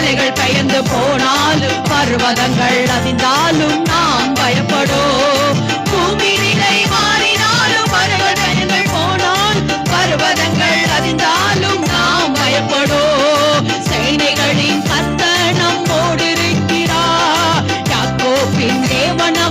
பாலைகள் பெயர்ந்து போனாலும் பர்வதங்கள் அதிர்ந்தாலும் நாம் பயப்படோம். பூமி நிலை மாறினாலும் பர்வதங்கள் போனால் பர்வதங்கள் அதிர்ந்தாலும் நாம் பயப்படோம். சேனைகளின் கத்த நம்மோடு இருக்கிறார் யாக்கோப்பின் தேவனா